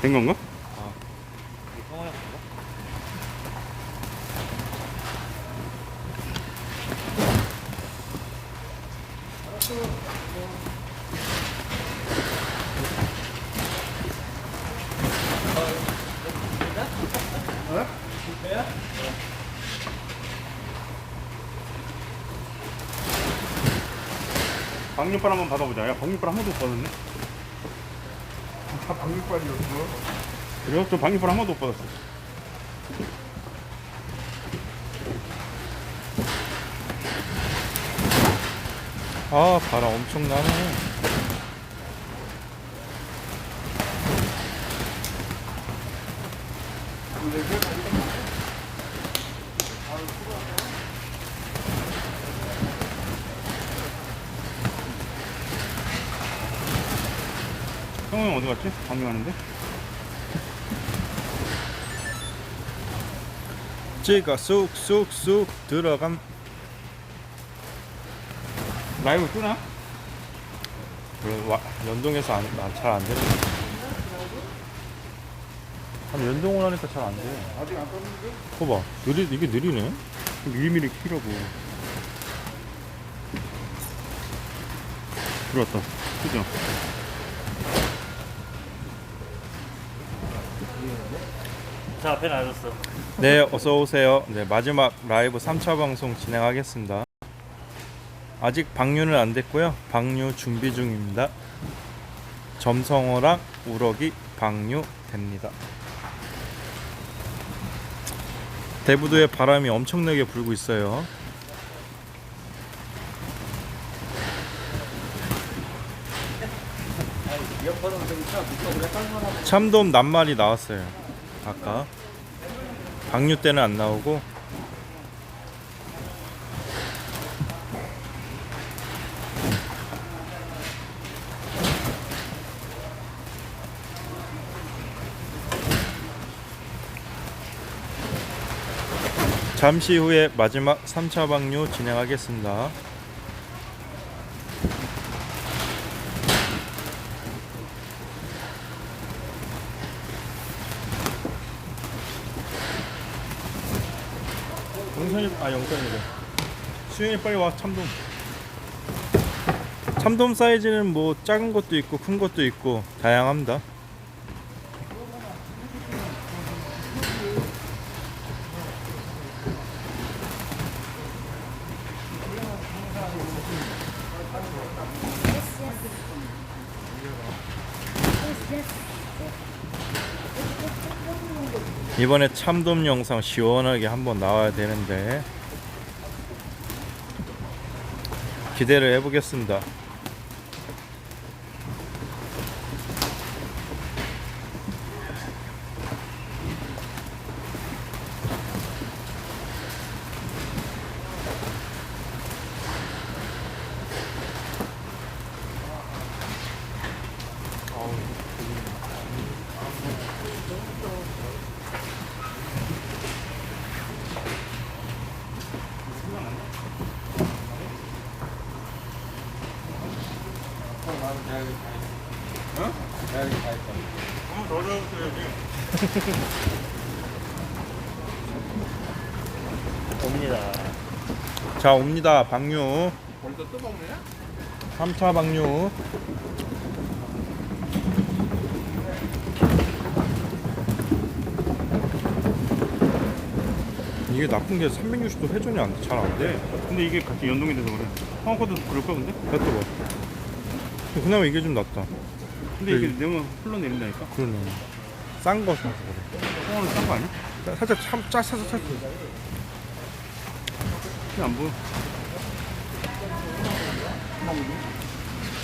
된 건가? 건가? 방류빨 한번 받아보자. 야, 방류빨 한 번도 못 받았네. 다 방울빨이었어. 그래요? 저 방류빨 한 번도 못 받았어. 아 바람 엄청 나네 형형 어디 갔지? 방류하는데? 찌가 쑥쑥쑥 들어감 라이브? 그래, 와, 연동해서 안, 잘안 되네 아니 연동을 하니까 잘 안 돼. 아직 안 떴는데? 봐봐 느리 이게 느리네 미리미리 키라고. 들어왔다. 그죠? 자 앞에 놔줬어. 네 어서 오세요. 네 마지막 라이브 3차 방송 진행하겠습니다. 아직 방류는 안 됐고요. 방류 준비 중입니다. 점성어랑 우럭이 방류됩니다. 대부도에 바람이 엄청나게 불고 있어요. 참돔 낱말이 나왔어요 아까 방류 때는 안 나오고 잠시 후에 마지막 3차 방류 진행하겠습니다. 아 영선이래. 수현이 빨리 와 참돔. 참돔 사이즈는 뭐 작은 것도 있고 큰 것도 있고 다양합니다. 이번에 참돔 영상 시원하게 한번 나와야 되는데 기대를 해보겠습니다. 한번 더 넣어줘야지. 옵니다 자 옵니다 방류 벌써 뜨먹네? 3차 방류 이게 나쁜 게 360도 회전이 잘안 돼. 근데 이게 같이 연동이 돼서 그래. 황코도 그럴까 근데? 됐다 봐. 그나마 이게 좀 낫다. 근데 이게 네. 내면 흘러내린다니까? 그러네. 싼거 사서 그래. 황어는 싼거 아니야? 사- 살짝 참 짜서 살짝. 안 보여.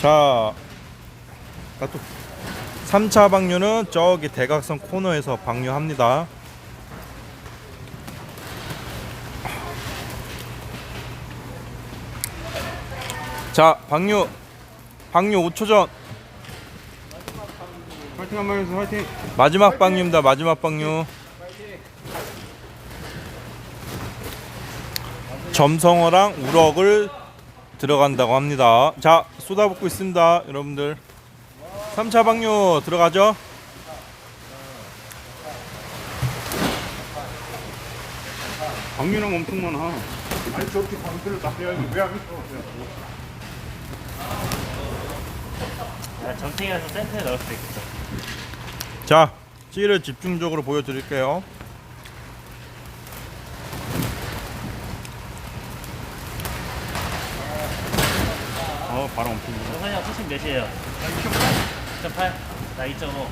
자, 나 또 3차 방류는 저기 대각선 코너에서 방류합니다. 자, 방류. 방류 5초 전. 화이팅 한번 해주세요. 화이팅. 마지막 빵류입니다. 마지막 빵류. 점성어랑 우럭을 들어간다고 합니다. 자, 쏟아붓고 있습니다. 여러분들. 3차 방류 들어가죠? 방류랑 엄청 많아. 아니 저렇게 방류를 다 해야지 왜안 했어? 아, 전쟁이라서 센터에 넣을 수 있겠죠. 자, 찌를 집중적으로 보여드릴게요. 어, 불어. 정선이 형 수심 몇이에요? 2.8? 나 2.5.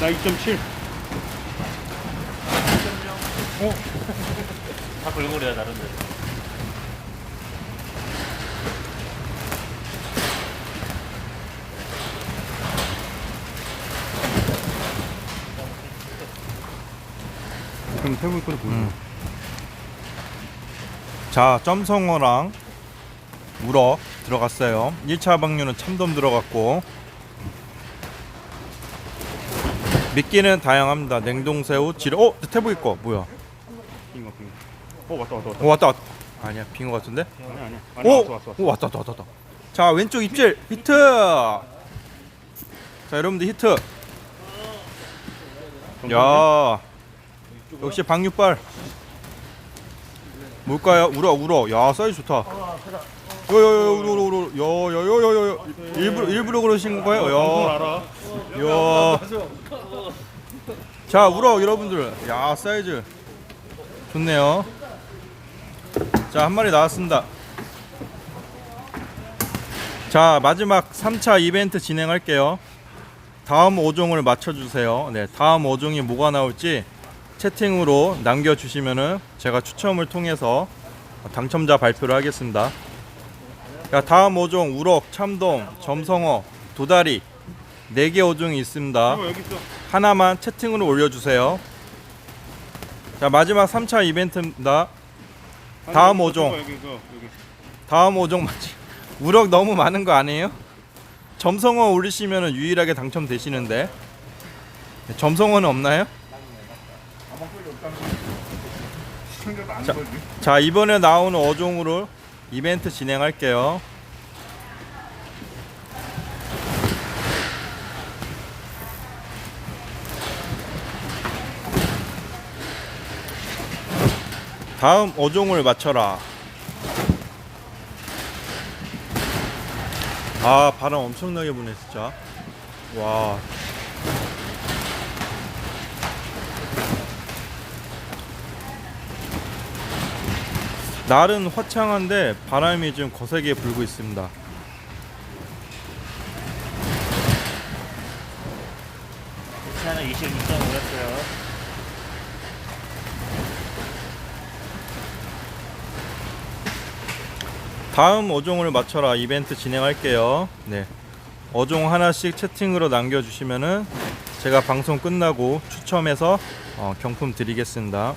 나 2.7. 다 골고루야, 나름대로. 그럼 태국 거를 보여. 음. 자, 점성어랑 우럭 들어갔어요. 1차 방류는 참돔 들어갔고 미끼는 다양합니다. 냉동새우, 지뢰. 어, 태부 있고 뭐야? 빙어, 빙어. 어, 왔다, 왔다, 왔다. 어, 왔다. 왔다. 아니야, 빙어 같은데? 아니야, 아니야. 아니, 오, 왔어, 왔어, 왔어. 오 왔다, 왔다, 왔다, 왔다. 자, 왼쪽 입질 히트. 자, 여러분들 히트. 야, 역시 방육발. 뭘까요? 우러, 우러. 야, 사이즈 좋다. 여여여 우러 우러 우러 여여여여여 일부러 일부러 그러신 거예요? 방송을 야, 알아. 야. 자, 우러 여러분들. 야, 사이즈 좋네요. 자, 한 마리 나왔습니다. 자, 마지막 3차 이벤트 진행할게요. 다음 5종을 맞춰주세요. 네, 다음 5종이 뭐가 나올지 채팅으로 남겨주시면은 제가 추첨을 통해서 당첨자 발표를 하겠습니다. 자, 다음 5종 우럭, 참돔, 점성어, 도다리 4개 5종이 있습니다. 어. 하나만 채팅으로 올려주세요. 자, 마지막 3차 이벤트입니다. 다음 여기. 다음 5종 맞지? 우럭 너무 많은 거 아니에요? 점성어 올리시면 유일하게 당첨되시는데 네, 점성어는 없나요? 시청 자. 자 이번에 나오는 어종으로 이벤트 진행할게요. 다음 어종을 맞춰라. 아 바람 엄청나게 부네 진짜. 와 날은 화창한데 바람이 좀 거세게 불고 있습니다. 차는 26.5였어요. 다음 어종을 맞춰라 이벤트 진행할게요. 네. 어종 하나씩 채팅으로 남겨주시면은 제가 방송 끝나고 추첨해서 어, 경품 드리겠습니다.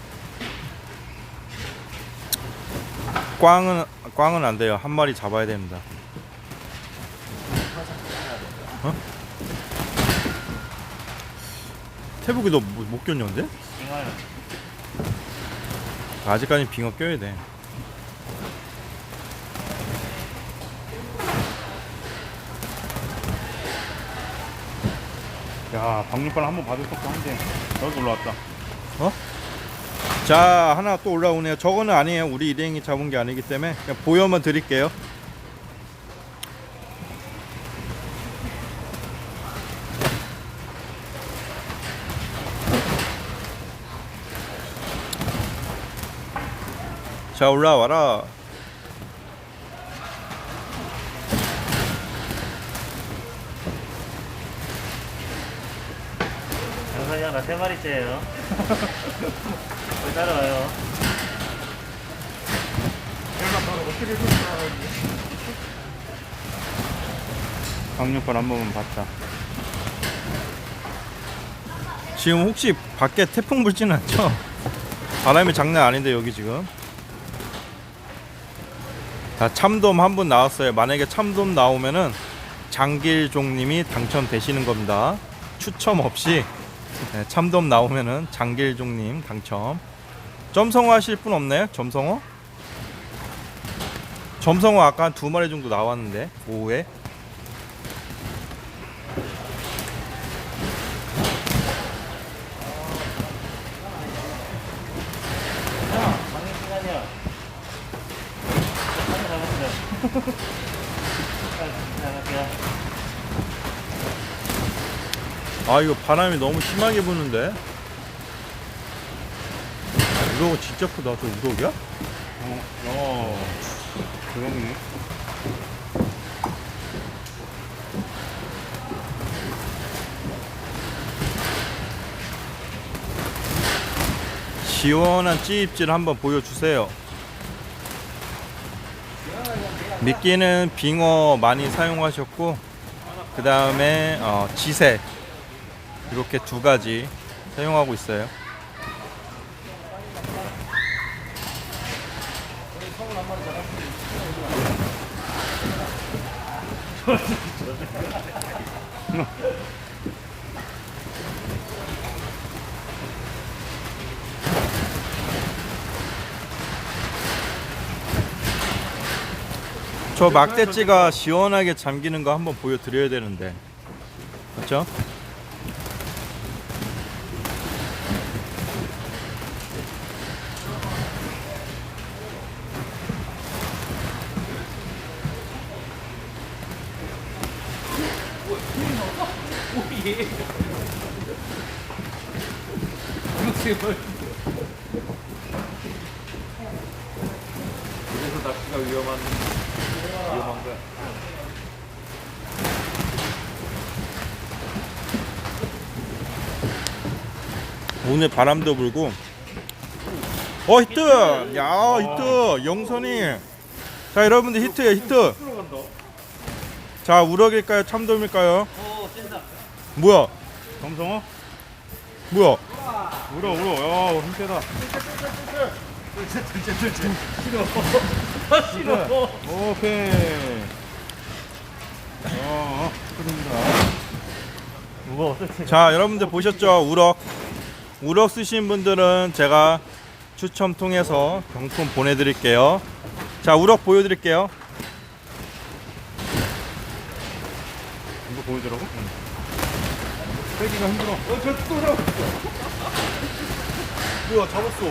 꽝은 꽝은 안 돼요. 한 마리 잡아야 됩니다. 어? 태국이 너 못 꼈냐는데? 빙어요. 아직까지 빙어 껴야 돼. 야, 방류발 한번 받을 것도 한데. 여기 올라왔다. 자 하나 또 올라오네요. 저거는 아니에요. 우리 일행이 잡은 게 아니기 때문에 그냥 보여만 드릴게요. 자 올라와라. 정선이 형, 나 세 마리째예요. 왜 따라와요? 방류발 한 번만 봤다. 지금 혹시 밖에 태풍 불지는 않죠? 바람이 장난 아닌데 여기 지금 자 참돔 한 분 나왔어요 만약에 참돔 나오면은 장길종님이 당첨되시는 겁니다 추첨 없이 네, 참돔 나오면은 장길종님 당첨 점성어 하실 분 없나요? 점성어? 점성어 아까 한두 마리 정도 나왔는데 오후에 아 이거 바람이 너무 심하게 부는데 우럭은 진짜 크다 저 우럭이야? 어, 어. 대박이네. 시원한 찌입질 한번 보여주세요 미끼는 빙어 많이 사용하셨고 그 다음에 어, 지세 이렇게 두 가지 사용하고 있어요 저 막대찌가 시원하게 잠기는 거 한번 보여드려야 되는데 그렇죠? 그래서 위험한 거야. 오늘 바람도 불고 어 히트! 야 히트! 영선이 자 여러분들 히트야 히트 자 우럭일까요 참돔일까요? 뭐야 검성어? 뭐야 울어, 울어. 야, 힘 세다. 싫어. 오케이. 어. 무거워, 어떡해. 자 여러분들 보셨죠 우럭 우럭 쓰신 분들은 제가 추첨 통해서 경품 보내드릴게요 자 우럭 보여드릴게요 이거 보여주라고? 응. 빼기가 힘들어. 어, 저또 잡았어. 뭐야 잡았어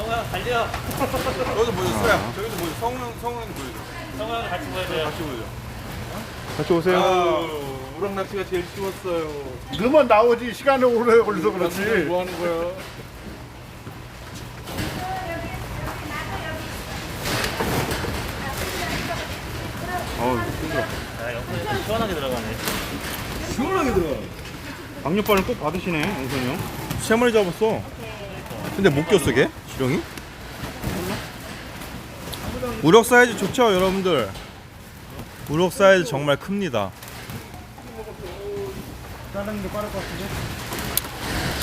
성우야, 달려. 여기도 보여줬어요 저기도 보여줘 성능 성능 보여줘 성우야, 같이 보여줘요. 같이 보여줘 같이 오세요. 우럭 낚시가 제일 쉬웠어요 너만 나오지 시간이 오래 걸려서 그렇지. 뭐 하는 거야 어우, 힘들어. 야, 영상이 좀 시원하게 들어가네. 강력발을 꼭 받으시네, 영선이 형. 세 마리 잡았어 근데 못 꼈어 걔? 지렁이? 우럭 사이즈 좋죠 여러분들 우럭 사이즈 정말 큽니다?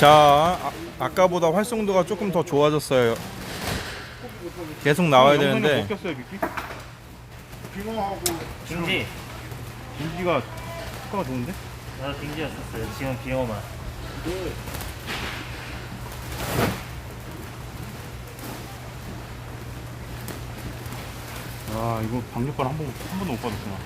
자 아, 아까보다 활성도가 조금 더 좋아졌어요 계속 나와야 형 되는데 빙지. 민지가 효과가 좋은데? 나도 빙지였었어요. 지금 빙어만. 아, 이거 강력발 한 번, 한 번도 못 받았구나.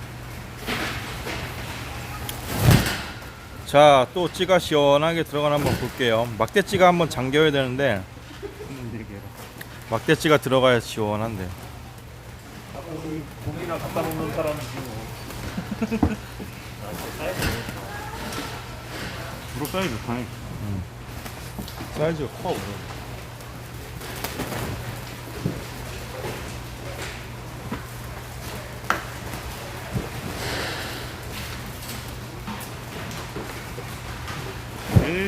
자 또 찌가 시원하게 들어가나 한번 볼게요 막대찌가 한번 잠겨야 되는데. 막대찌가 들어가야 시원한데 고기나 갖다 놓는 사람이지 뭐. 아, 진짜 사이즈. 우럭 사이즈 좋다네. 사이즈가 커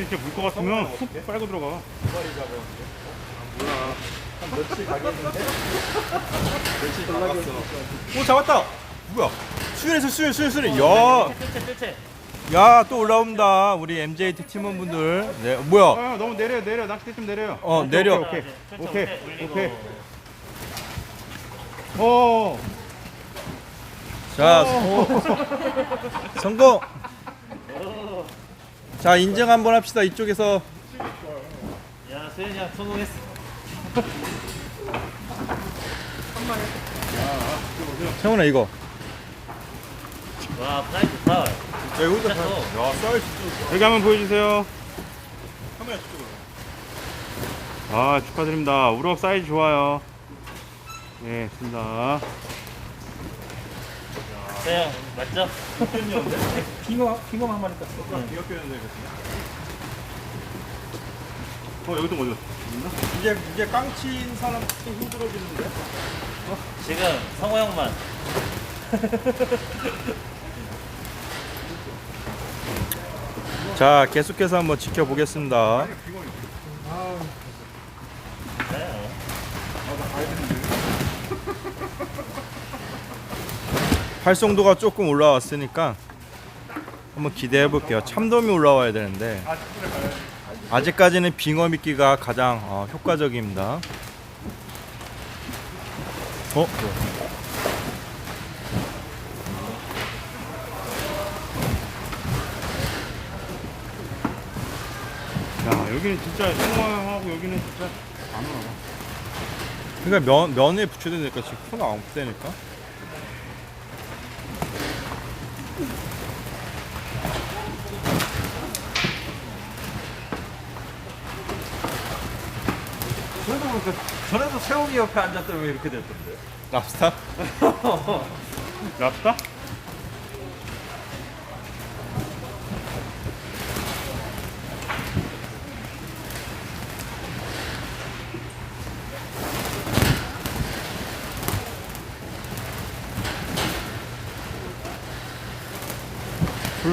이렇게 물 것 같으면 훅 빨고 들어가. 오 잡았다 뭐야 수연에서 수연 수연 수연 야야 뜰채, 뜰채. 또 올라온다 우리 MJT 팀원분들 네 뭐야 아, 너무 내려, 내려. 낚싯대 좀 내려요. 어, 오케이, 내려. 오케이, 오케이. 오케이. 올리고. 오케이. 어, 자 성공 자 인증 한번 합시다 이쪽에서 야, 수현이 형 성공했어. 성훈아 이거 와, 사이즈 좋다. 야 여기다 야, 야 사이즈 여기 한번 보여주세요. 카메라 저쪽으로 아, 축하드립니다. 우럭 사이즈 좋아요. 네, 된다. 네, 맞죠? 빙어 빙어 한 마리 땄어. 귀엽겠는데, 어, 여기도 갔어? 이제 이제 깡친 사람 힘들어지는데. 지금 성호 형만. 자 계속해서 한번 지켜보겠습니다. 네. 활성도가 조금 올라왔으니까 한번 기대해 볼게요. 참돔이 올라와야 되는데 아직까지는 빙어 미끼가 가장 어, 효과적입니다. 어? 야, 여기는 진짜 생화하고 여기는 진짜 안 올라가. 그러니까 면 면에 붙여야 되니까 지금 코가 안 되니까. 저도 보니까 전에도 세웅이 옆에 앉았더니 왜 이렇게 됐던데? 랍스타? 랍스타?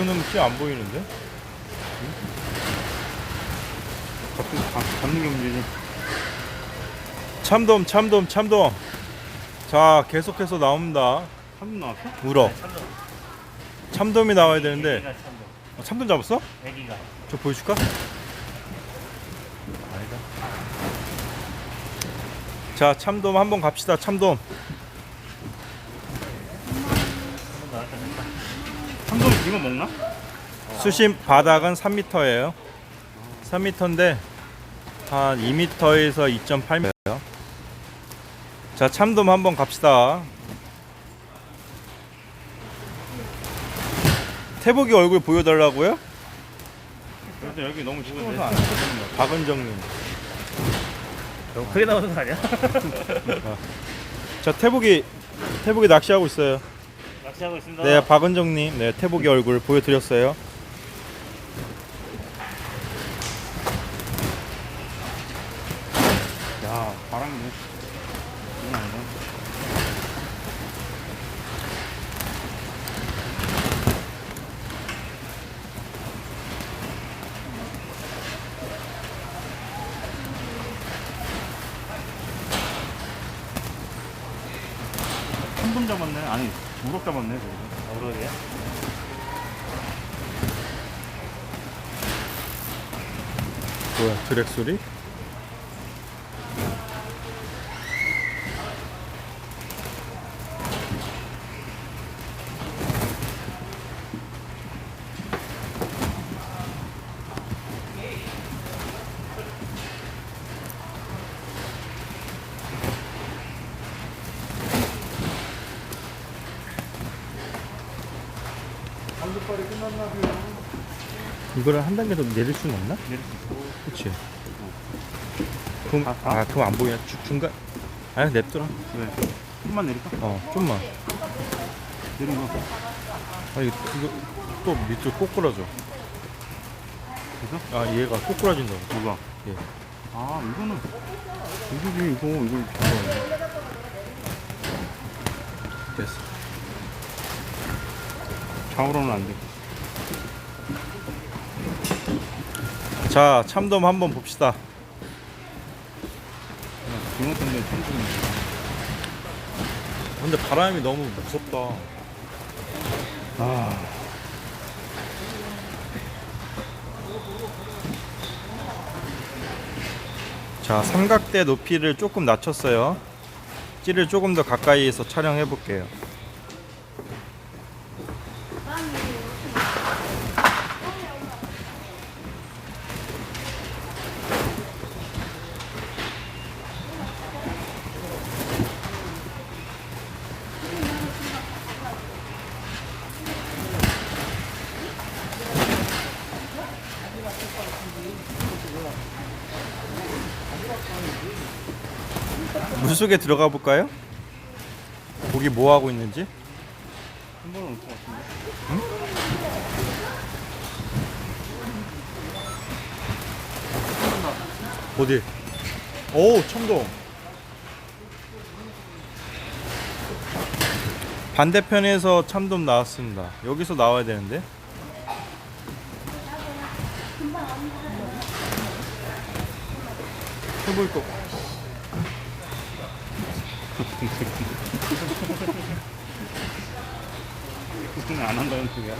부르는 피 안 보이는데? 잡는, 잡- 잡는 게 문제지. 참돔 참돔 참돔. 자 계속해서 나옵니다. 한분 나왔어? 울어. 참돔. 참돔이 나와야 되는데 애기가 참돔. 어, 참돔 잡았어? 애기가. 저 보여줄까? 아니다. 자 참돔 한번 갑시다 참돔. 한번 나왔다 됐다. 빙어 먹나? 수심 바닥은 3m예요. 3m인데 한 2m에서 2.8m예요. 자 참돔 한번 갑시다. 태복이 얼굴 보여달라고요? 그래도 여기 너무 시끄러워서 안 박은정님. 너무 크게 나오는 거 아니야? 자 태복이 태복이 낚시하고 있어요. 낚시하고 있습니다. 네 박은정님, 네 태복이 얼굴 보여드렸어요. 야, 바람이네. 이건 아니다. 한돈 잡았네. 아니, 우럭 잡았네, 저기서. 어그러게. 뭐야 드랙 소리? 이거를 한 단계 더 내릴 수는 없나? 내릴 수 있어. 그치 그럼 아, 아, 그럼 안 보이냐 주, 중간 아니 냅둬라 왜? 좀만 내릴까? 어 좀만 내린 거. 아 이거, 이거 또 밑으로 꼬꾸라져 그래서? 아 얘가 꼬꾸라진다고 누가? 예. 아, 이거는. 이거지, 이거, 이걸 잡아야 됐어 좌우로는 안 돼. 자 참돔 한번 봅시다. 죽는 근데 바람이 너무 무섭다. 아. 자 삼각대 높이를 조금 낮췄어요. 찌를 조금 더 가까이에서 촬영해 볼게요 속에 들어가 볼까요? 고기 뭐 하고 있는지? 한 번은 올것 같은데. 어디? 오 청동. 반대편에서 참돔 나왔습니다. 여기서 나와야 되는데. 해볼 거. 안 한다는 소리야.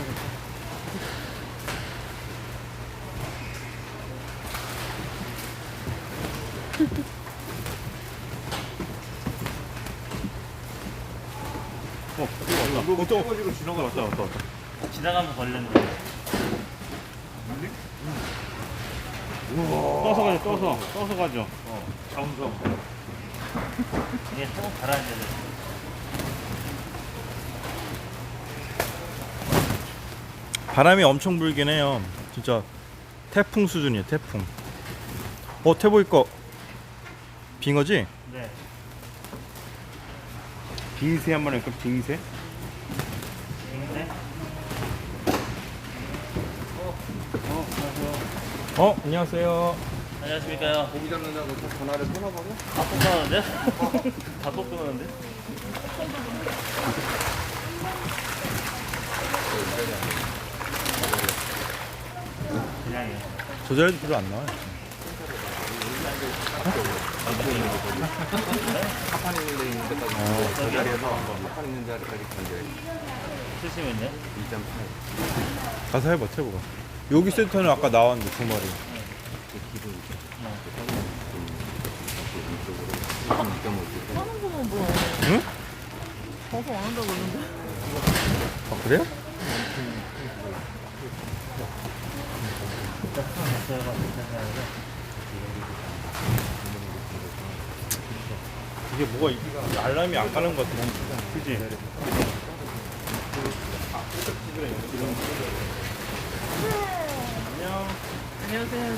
어, 이거 왔다. 어, 또 지나가 왔다, 왔다, 왔다. 지나가면서 걸렸는데. 떠서 가죠, 떠서. 떠서 가죠. 정성. 이게 또 가라앉아야 돼. 바람이 엄청 불긴 해요. 진짜 태풍 수준이에요. 태풍. 어 태보이 거 빙어지? 네. 빙새 한 마리 할까? 빙새? 근데 어 안녕하세요. 안녕하 십니까요. 고기 잡는다고 전화를 끊어버려? 다 뽑았는데? 다 뽑았는데? 그냥이요. 조절도 별로 안 나와요. 파판 있는 데 있는 데까지 어, 저기 파판 있는 자리까지 간대 쓰시면요? 2.8 가서 해봐 태보가. 여기 센터는 아까 나왔는데 두 마리. 응? 방송 안 한다고 그러는데? 아 그래요? 이게 뭐가 이- 알람이 안 가는 것 같아. 그지? 안녕하세요.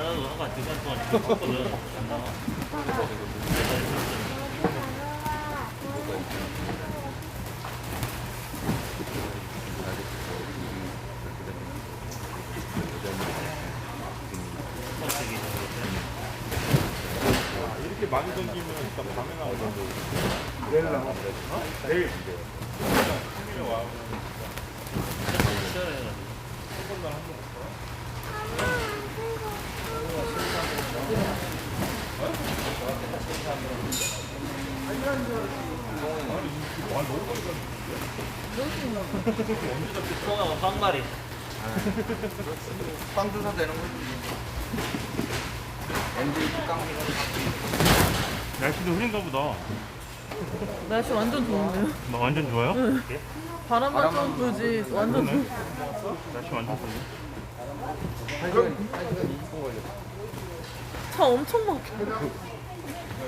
하나도 한번 두 시간 동안. 이렇게 많이 던지면 일단 밤에 나오잖아. 내일 나와. 내일. 송하고 빵말이. 빵 주사 되는 거지 MJ 깡미는 날씨도 흐린가 보다. 날씨 완전 좋은데요? 막 완전 좋아요? 바람만 좀 불지 완전 좋 날씨 완전 좋네. 차 엄청 막혀.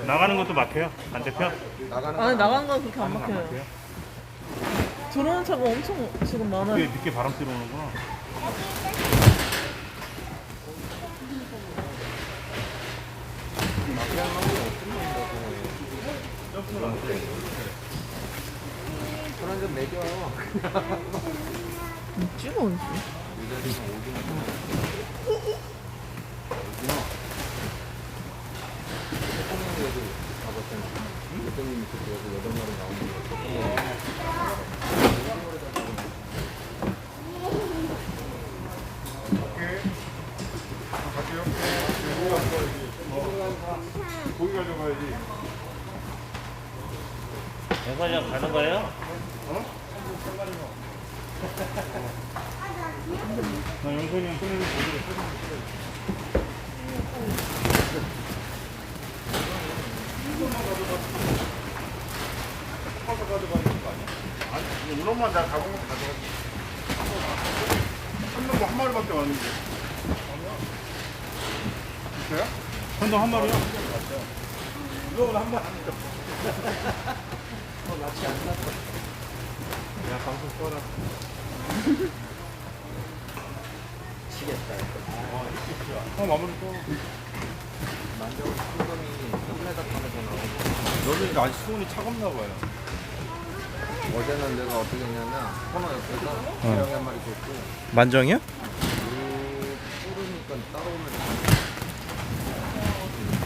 나가는 것도 막혀요. 반대편? 나가는 아니 나간 건 그렇게 안안 막혀요. 막혀요? 들어오는 차가 엄청 지금 많아요. 늦게 바람 들어오는구나. 술한잔 먹여 찍어 언제? 영선이랑 가는 거예요? 이거는 끊는 아니, 이놈만 다 가본 거 가져가지. 한한 마리밖에 없는데. 있어요? 한놈 한 마리요? 이거는 한 마리. 어, 낚시 안 났어. 야, 방송 꺼라. 어 마무리 또. 만져본 수금이 3m 판에서 나오고. 여기 아직 수온이 차갑나 봐요. 어제는 내가 어떻게 했냐면 코너 옆에서 기령이 한 마리 줬고. 만정이요? 그 뿌르니까 따라오면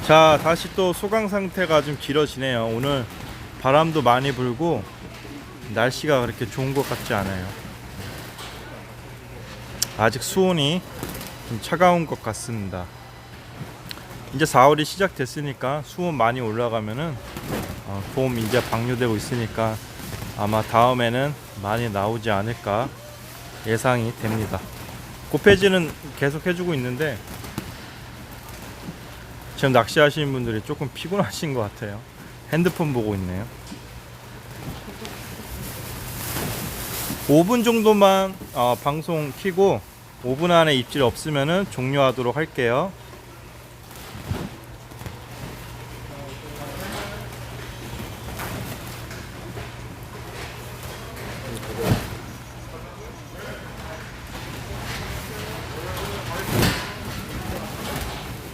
자 다시 또 소강 상태가 좀 길어지네요. 오늘 바람도 많이 불고 날씨가 그렇게 좋은 것 같지 않아요 아직 수온이 좀 차가운 것 같습니다 이제 4월이 시작됐으니까 수온 많이 올라가면은 어, 봄 이제 방류되고 있으니까 아마 다음에는 많이 나오지 않을까 예상이 됩니다 고패지는 계속 해주고 있는데 지금 낚시하시는 분들이 조금 피곤하신 것 같아요. 핸드폰 보고 있네요. 5분 정도만 어, 방송 키고 5분 안에 입질 없으면 종료하도록 할게요.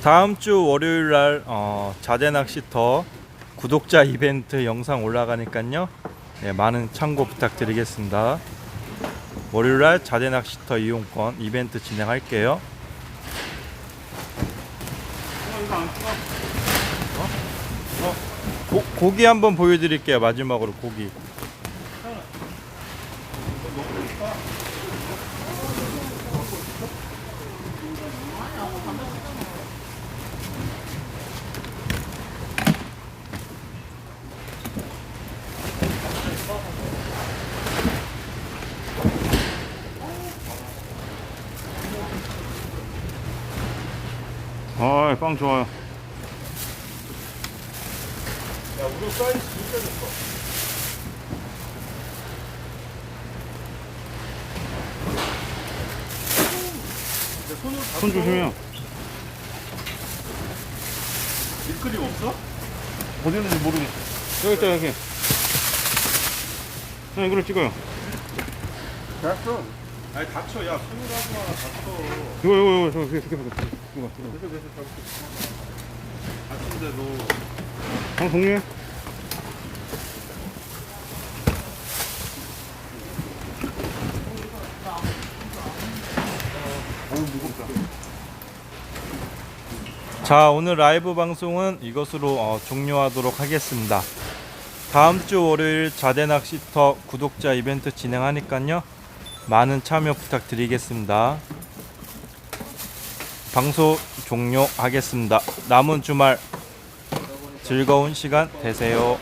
다음 주 월요일 날 어, 자대 낚시터 구독자 이벤트 영상 올라가니까요. 네, 많은 참고 부탁드리겠습니다. 월요일 날 자대 낚시터 이용권 이벤트 진행할게요. 어? 고, 고기 한번 보여드릴게요. 마지막으로 고기. 아, 빵 좋아요. 야, 우리 사이즈 진짜 좋다. 손 조심해요. 미끌이 없어? 어디 있는지 모르겠어. 여기 있다, 여기. 자, 이거를 찍어요. 됐어. 아니 다쳐 야 손으로 하지 마 다쳐 이거, 이거, 이거, 저거, 저거, 저거, 저거. 이거, 이거. 다친데도 방 정리해. 자 오늘 라이브 방송은 이것으로 어, 종료하도록 하겠습니다. 다음 주 월요일 자대 낚시터 구독자 이벤트 진행하니까요 많은 참여 부탁드리겠습니다. 방송 종료하겠습니다. 남은 주말 즐거운 시간 되세요.